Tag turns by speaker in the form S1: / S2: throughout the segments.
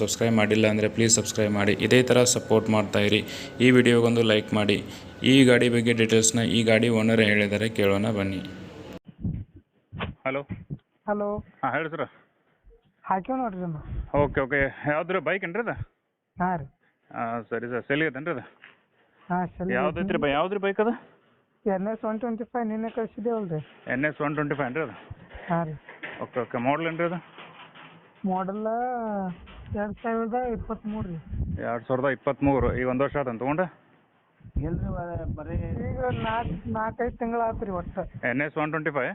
S1: Subscribe ಮಾಡಿಲ್ಲ ಅಂದರೆ please subscribe ಮಾಡಿ. ಇದೇ ಥರ ಸಪೋರ್ಟ್ ಮಾಡ್ತಾ ಇರಿ. ಈ ವಿಡಿಯೋಗೊಂದು ಲೈಕ್ ಮಾಡಿ. ಈ ಗಾಡಿ ಬಗ್ಗೆ ಡೀಟೇಲ್ಸ್ನ ಈ ಗಾಡಿ ಓನರ್ ಹೇಳಿದರೆ ಕೇಳೋಣ ಬನ್ನಿ.
S2: ಹಲೋ
S3: ಹಲೋ
S2: ಹಾಂ ಹೇಳಿ ಸರ್
S3: ಹಾಕ್ಯಾವ ನೋಡ್ರಿ ಅಮ್ಮ.
S2: ಓಕೆ ಓಕೆ ಯಾವ್ದು ಬೈಕ್ ಏನ್ರಿ ಅದ?
S3: ಹಾಂ ರೀ.
S2: ಹಾಂ ಸರಿ ಸರ್ ಸೆಲ್ ಐತೇನ್ರಿ ಅದ?
S3: ಹಾಂ ಸರಿ
S2: ಯಾವ್ದು ಐತ್ರಿ ಬೈ ಯಾವ್ದು ರೀ ಬೈಕ್ ಅದ?
S3: N S one twenty five ನಿನ್ನೆ ಕಳ್ಸಿದ್ದೇವಲ್ಲ ರೀ
S2: N S one twenty five ಏನ್ರಿ ಅದು?
S3: ಹಾಂ ರೀ.
S2: ಓಕೆ ಓಕೆ ಮಾಡಲ್ ಏನ್ರಿ ಅದು?
S3: ಮಾಡಲ್ಲ ಎರಡು ಸಾವಿರದ ಇಪ್ಪತ್ತ್ಮೂರು ರೀ.
S2: ಎರಡು ಸಾವಿರದ ಇಪ್ಪತ್ತ್ಮೂರು ಈಗ ಒಂದು ವರ್ಷ ಆತಂತ ತೊಗೊಂಡು?
S3: ಎಲ್ರಿ ಬರೀ ಈಗ ನಾಲ್ಕು ನಾಲ್ಕೈದು ತಿಂಗಳು ಆತು ರೀ ಒಟ್ಟು.
S2: N S one twenty five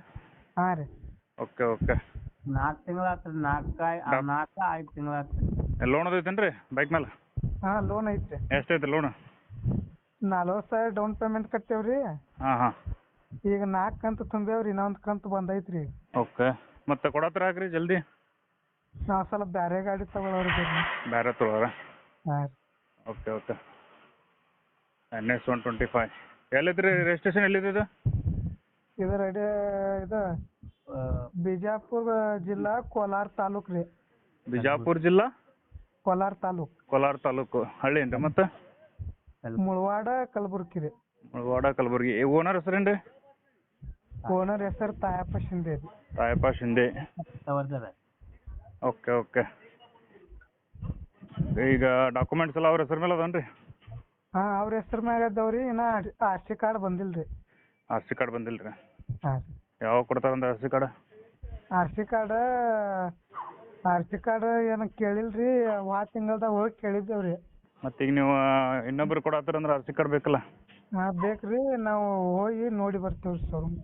S3: ಹಾಂ ರೀ.
S2: Okay okay.
S3: ನಾಲ್ಕು ತಿಂಗಳು ಆತು ರೀ ನಾಲ್ಕು
S2: ಡಬ್-
S3: ನಾಲ್ಕು ಐದು ತಿಂಗಳು ಆತು
S2: ಲೋನ್ ಅದೈತೇನು ರೀ ಬೈಕ್ ಮೇಲೆ
S3: ಹಾಂ ಲೋನ್ ಐತೆ
S2: ಎಷ್ಟೈತೆ ಲೋನ್
S3: ನಲ್ವತ್ತು ಸಾವಿರ ಡೌನ್ ಪೇಮೆಂಟ್ ಕಟ್ತೇವ್ರಿ
S2: ಹಾ ಹಾ.
S3: ಈಗ ನಾಲ್ಕು ಕಂತು ತುಂಬೇವ್ರಿ ಇನ್ನೊಂದು ಕಂತು ಬಂದೈತ್ರಿ. ರೀ
S2: ಓಕೆ. ಮತ್ತೆ ಕೊಡತ್ರ ಹಾಕ್ರಿ ಜಲ್ದಿ.
S3: ನಾವು ಸ್ವಲ್ಪ ಬ್ಯಾರೆ ಗಾಡಿ ತಗೊಳೋರು ಬ್ಯಾರೆ
S2: ಬೇರೆ ತೊಗೊಳಾರ?
S3: ಹಾಂ.
S2: Okay okay. N S one twenty five ಎಲ್ಲಿದ್ರಿ registration ಎಲ್ಲಿದೆ ಇದು?
S3: ಇದು ರೆಡಿ ಇದು ಬಿಜಾಪುರ ಜಿಲ್ಲಾ ಕೋಲಾರ ತಾಲೂಕ್ ರೀ.
S2: ಬಿಜಾಪುರ್ ಜಿಲ್ಲಾ?
S3: ಕೋಲಾರ ತಾಲೂಕ್.
S2: ಕೋಲಾರ ತಾಲೂಕು. ಹಳ್ಳಿ ಏನ್ರಿ ಮತ್ತೆ
S3: ಮುಳವಾಡ ಕಲಬುರ್ಗಿ ರೀ.
S2: ಮುಳವಾಡ ಕಲಬುರ್ಗಿ. ಓನರ್ ಹೆಸರೇನ್ರಿ
S3: ಓನರ್ ಹೆಸರು ತಾಯಪ್ಪ ಶಿಂದೆ ರೀ.
S2: ತಾಯಪ್ಪ ಶಿಂದೆ. ಓಕೆ ಓಕೆ ಈಗ ಡಾಕ್ಯುಮೆಂಟ್ಸ್ ಎಲ್ಲ ಅವ್ರ ಹೆಸರು ಮೇಲೆ ಅದಾನ್ರಿ?
S3: ಹಾಂ ಅವ್ರ ಹೆಸರು ಮ್ಯಾಗ ಅದಾವ್ರಿ. ಇನ್ನ ಆರ್ ಸಿ ಕಾರ್ಡ್ ಬಂದಿಲ್ಲ ರೀ
S2: ಆರ್ ಸಿ ಕಾರ್ಡ್ ಬಂದಿಲ್ಲ ರೀ
S3: ಹಾಂ.
S2: ಯಾವಾಗ ಕೊಡ್ತಾರಂತ R C card?
S3: R C card R C card ಏನು ಕೇಳಿಲ್ರಿ. ರೀ ವಾ ತಿಂಗಳ್ದಾಗ ಹೋಗಿ ಕೇಳಿದ್ದೇವ್ರಿ.
S2: ಮತ್ತೆ ಈಗ ನೀವು ಇನ್ನೊಬ್ರು ಕೊಡತ್ತಾರಂದ್ರೆ ಆರ್ ಸಿ ಕಾರ್ಡ್ ಬೇಕಲ್ಲ?
S3: ಹಾಂ ಬೇಕ್ರಿ. ನಾವು ಹೋಗಿ ನೋಡಿ ಬರ್ತೀವಿ ರೀ ಶೋರೂಮ್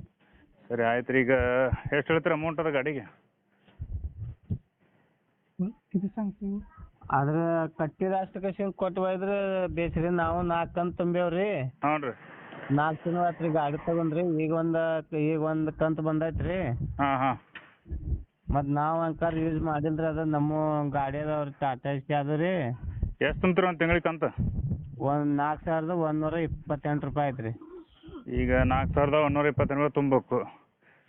S2: ಸರಿ ಆಯ್ತು ರೀ ಈಗ ಎಷ್ಟು ಹೇಳ್ತೀರಿ ಅಮೌಂಟ್ ಅದ ಗಾಡಿಗೆ?
S3: ಇದು ಸಂಗ್ತೀವಿ
S4: ಆದ್ರ ಕಟ್ಟಿದ ಅಷ್ಟಕ್ಕೆ ಕೊಟ್ಟು ಒಯ್ದ್ರೆ ಬೇಸ್ರಿ ನಾವು ನಾಲ್ಕು ಕಂತು ತುಂಬೇವ್ರಿ
S2: ಹ್ಞೂ ರೀ
S4: ನಾಲ್ಕು ತಿಂಗಳು ಆತ್ರಿ ಗಾಡಿ ತಗೊಂಡ್ರಿ. ಈಗ ಒಂದ್ ಈಗ ಒಂದ್ ಕಂತು ಬಂದೈತ್ರಿ.
S2: ಹಾಂ ಹಾಂ.
S4: ಮತ್ತು ನಾವು ಅಂಕಾರ ಯೂಸ್ ಮಾಡಿಲ್ರಿ ಅದು ನಮ್ಮ ಗಾಡಿ ಅದಾವ್ರಿ ಟಾಟಾ ಎಸ್ ಅದು ರೀ.
S2: ಎಷ್ಟು ತುಂಬ್ತೀರಿ ಒಂದು ತಿಂಗಳಿಗೆ ಕಂತ?
S4: ಒಂದ್ ನಾಲ್ಕು ಸಾವಿರದ ಒಂದೂರ ಇಪ್ಪತ್ತೆಂಟು ರೂಪಾಯಿ ಐತ್ರಿ
S2: ಈಗ ನಾಲ್ಕು ಸಾವಿರದ ಒಂದೂರ ಇಪ್ಪತ್ತೆಂಟು ತುಂಬಬೇಕು.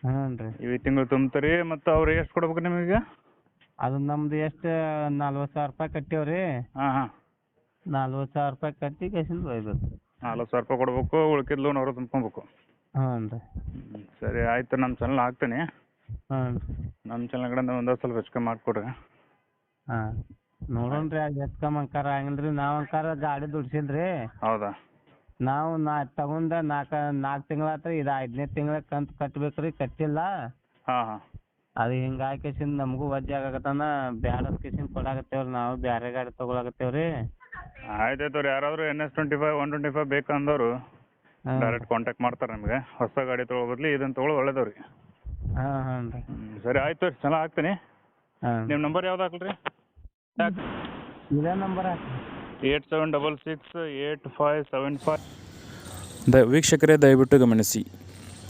S4: ಹ್ಞೂ ರೀ
S2: ಈ ತಿಂಗಳು ತುಂಬ್ತೀರಿ ಮತ್ತು ಅವ್ರು ಎಷ್ಟು ಕೊಡ್ಬೇಕು ನಿಮಗೆ
S4: ಅದು ನಮ್ದು ಎಷ್ಟು ನಲ್ವತ್ತು ಸಾವಿರ ರೂಪಾಯಿ ಕಟ್ಟೇವ್ರಿ.
S2: ಹಾಂ ಹಾಂ.
S4: ನಲ್ವತ್ತು ಸಾವಿರ ರೂಪಾಯಿ ಕಟ್ಟಿ ಕೇಸಿಂದ ಒಯ್ಬೇಕು
S2: ನಾಲ್ಕು ಸಾವಿರ ರೂಪಾಯಿ ಕೊಡ್ಬೇಕು ಉಳ್ಕಿದ ಲೋನ್ ಅವರು ತುಂಬ್ಕೊಬೇಕು.
S4: ಹ್ಞೂ ರೀ.
S2: ಸರಿ ಆಯ್ತು ನಮ್ಮ ಚಾನಲ್ ಹಾಕ್ತೀನಿ.
S4: ಹ್ಞೂ ರೀ.
S2: ನಮ್ಮ ಚಾನಲ್ ಕಡೆಯಿಂದ ಒಂದು ಸ್ವಲ್ಪ ಹೆಚ್ಚು ಕಮ್ಮಿ
S4: ಹಾ. ನೋಡೋಣ್ರಿ ಅದು ಹೆಚ್ಚು ಕಮ್ಮಿ ಅಂಕಾರ ರೀ. ನಾವ್ ಅಂಕಾರ ಗಾಡಿ ದುಡ್ಸಿಲ್ರಿ.
S2: ಹೌದಾ?
S4: ನಾವು ನಾ ತಗೊಂಡ ನಾಲ್ಕು ನಾಲ್ಕು ತಿಂಗಳ ಆತ್ರಿ ಇದು ಐದನೇ ತಿಂಗಳ ಕಂತ್ ಕಟ್ಬೇಕು ರೀ ಕಟ್ಟಿಲ್ಲ.
S2: ಹಾ ಹಾಂ.
S4: ಅದು ಹಿಂಗಾಗಿ ಕೇಸಿಂದ ನಮಗೂ ವಜ್ಜೆ ಆಗಕತ್ತಾನ ಬ್ಯಾಡ ಕೇಸಿಂದ ಕೊಡಾಕತ್ತೇವ್ರಿ ನಾವು ಬ್ಯಾರೆ ಗಾಡಿ ತಗೊಳಕತ್ತೇವ್ರಿ.
S2: ಆಯ್ತು ಆಯ್ತು ಅವ್ರು ಯಾರಾದರೂ N S twenty five one twenty five ಬೇಕಂದವರು
S4: ಹಾಂ.
S2: ಡೈರೆಕ್ಟ್ ಕಾಂಟ್ಯಾಕ್ಟ್ ಮಾಡ್ತಾರೆ ನಿಮಗೆ. ಹೊಸ ಗಾಡಿ ತೊಗೊಳೋ ಬದ್ಲಿ ಇದನ್ನು ತೊಗೊಳ್ಳೋ
S4: ಹಾಂ ಹಾಂ ರೀ
S2: ಸರಿ ಆಯ್ತು ರೀ ಚೆನ್ನಾಗಿ ಹಾಕ್ತೀನಿ
S4: ನಿಮ್
S2: ನಿಮ್ಮ ನಂಬರ್ ಯಾವ್ದು ಹಾಕ್ಲಿ ರೀ
S4: ಇದೇ number
S2: eight seven double six eight five seven five.
S1: The ವೀಕ್ಷಕರೇ ದಯವಿಟ್ಟು ಗಮನಿಸಿ.